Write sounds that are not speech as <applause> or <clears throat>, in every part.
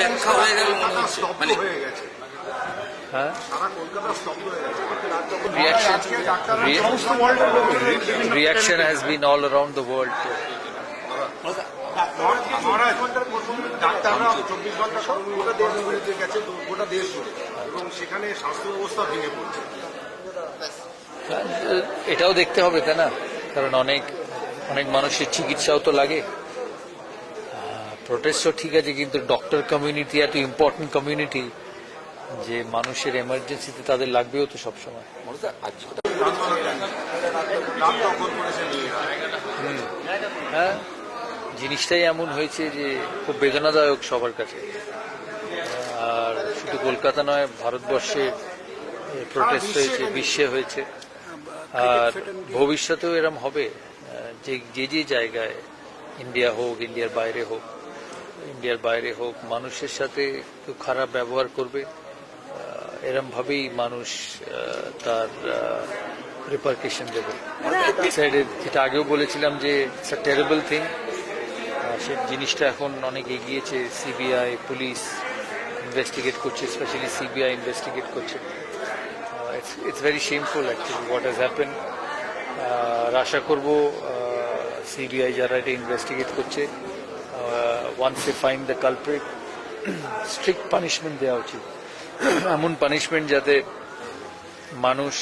ব্যাখ্যা হয়ে গেল মনে হচ্ছে। মানে হয়ে? হ্যাঁ হয়ে ডাক্তাররা. চব্বিশ ঘণ্টা গোটা গেছে গোটা দেশ জুড়ে। এবং সেখানে স্বাস্থ্য ব্যবস্থা ভেঙে পড়ছে। এটাও দেখতে হবে তাই না? কারণ অনেক অনেক মানুষের চিকিৎসাও তো লাগে। প্রোটেস্টও ঠিক আছে কিন্তু ডক্টর কমিউনিটি এত ইম্পর্টেন্ট কমিউনিটি যে মানুষের এমার্জেন্সিতে তাদের লাগবেও তো সবসময়। হ্যাঁ জিনিসটাই এমন হয়েছে যে খুব বেদনাদায়ক সবার কাছে। আর শুধু কলকাতা নয় ভারতবর্ষে প্রোটেস্ট হয়েছে বিশ্বে হয়েছে। আর ভবিষ্যতেও এরম হবে। যে যে যে জায়গায় ইন্ডিয়া হোক ইন্ডিয়ার বাইরে হোক ইন্ডিয়ার বাইরে হোক মানুষের সাথে কেউ খারাপ ব্যবহার করবে এরমভাবেই মানুষ তার রিপার্কেশন দেবে। সাইডে যেটা আগেও বলেছিলাম যে ইটস আ টেরেবল থিং সে জিনিসটা এখন অনেক এগিয়েছে সিবিআই পুলিশ ইনভেস্টিগেট করছে স্পেশালি সিবিআই ইনভেস্টিগেট করছে। It's very shameful actually what has happen আর আশা করব সিবিআই যারা এটা ইনভেস্টিগেট করছে once a fine the culprit strict punishment দেওয়া উচিত। <clears throat> এমন পানিশমেন্ট যাতে মানুষ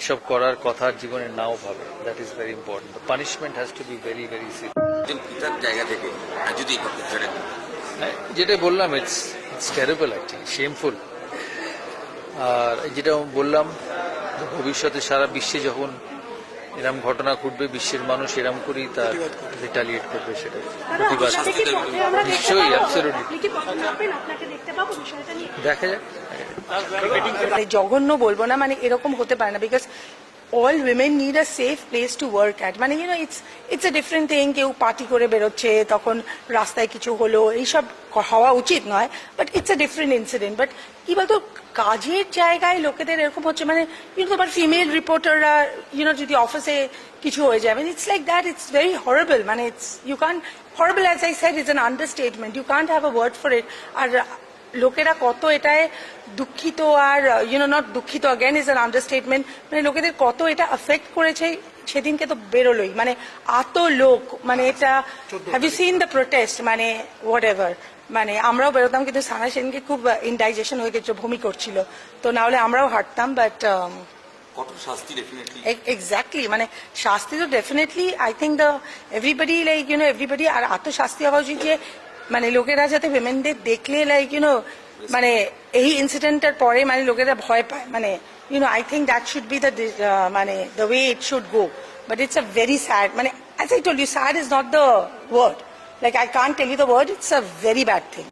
এসব করার কথা জীবনে নাও ভাবে। That is very important punishment has to be very very serious জায়গা থেকে যদি হ্যাঁ, যেটা বললাম it's it's terrible actually shameful আর যেটা বললাম ভবিষ্যতে সারা বিশ্বে যখন এরম ঘটনা ঘটবে বিশ্বের মানুষ এরম করেই তার রিটালিয়েট করবে। সেটা। প্রতিবাদ নিশ্চয়ই, দেখা যাক। মানে জঘন্য বলব না মানে এরকম হতে পারে না because all women need a safe place to work at মানে you know it's it's a different thing কেউ পার্টি করে বেরোচ্ছে, তখন রাস্তায় কিছু হলো, এইসব হওয়া উচিত নয় but it's a different incident but কি বলতো, কাজের জায়গায় লোকেদের এরকম হচ্ছে মানে ইউনো তোমার ফিমেল রিপোর্টাররা ইউনো যদি অফিসে কিছু হয়ে যায় মানে it's like that it's very horrible মানে it's you can horrible as I said it's an understatement you can't have a word for it আর লোকেরা কত এটায় দুঃখিত আর ইউনো নট দুঃখিত অ্যাগেন ইজ অ্যান আন্ডারস্টেটমেন্ট মানে লোকেদের কত এটা অ্যাফেক্ট করেছে সেদিনকে তো বেরোলোই। মানে এত লোক মানে এটা have you seen the protest মানে হোয়াট এভার মানে আমরাও বেরোতাম কিন্তু সানা সেদিনকে খুব ইনডাইজেশন হয়ে গেছিল ভূমি করছিল। তো না হলে আমরাও হাঁটতাম বাট শাস্তি ডেফিনেটলি এক্স্যাক্টলি মানে শাস্তি তো definitely I think the everybody like you know everybody আর এত শাস্তি হওয়া উচিত যে মানে লোকেরা যাতে উইমেনদের দেখলে লাইক ইউনো মানে এই ইনসিডেন্টটার পরে মানে লোকেরা ভয় পায়। মানে you know I think that should be the মানে the way it should go but it's a very sad মানে as I told you sad is not the word like I can't tell you the word it's a very bad thing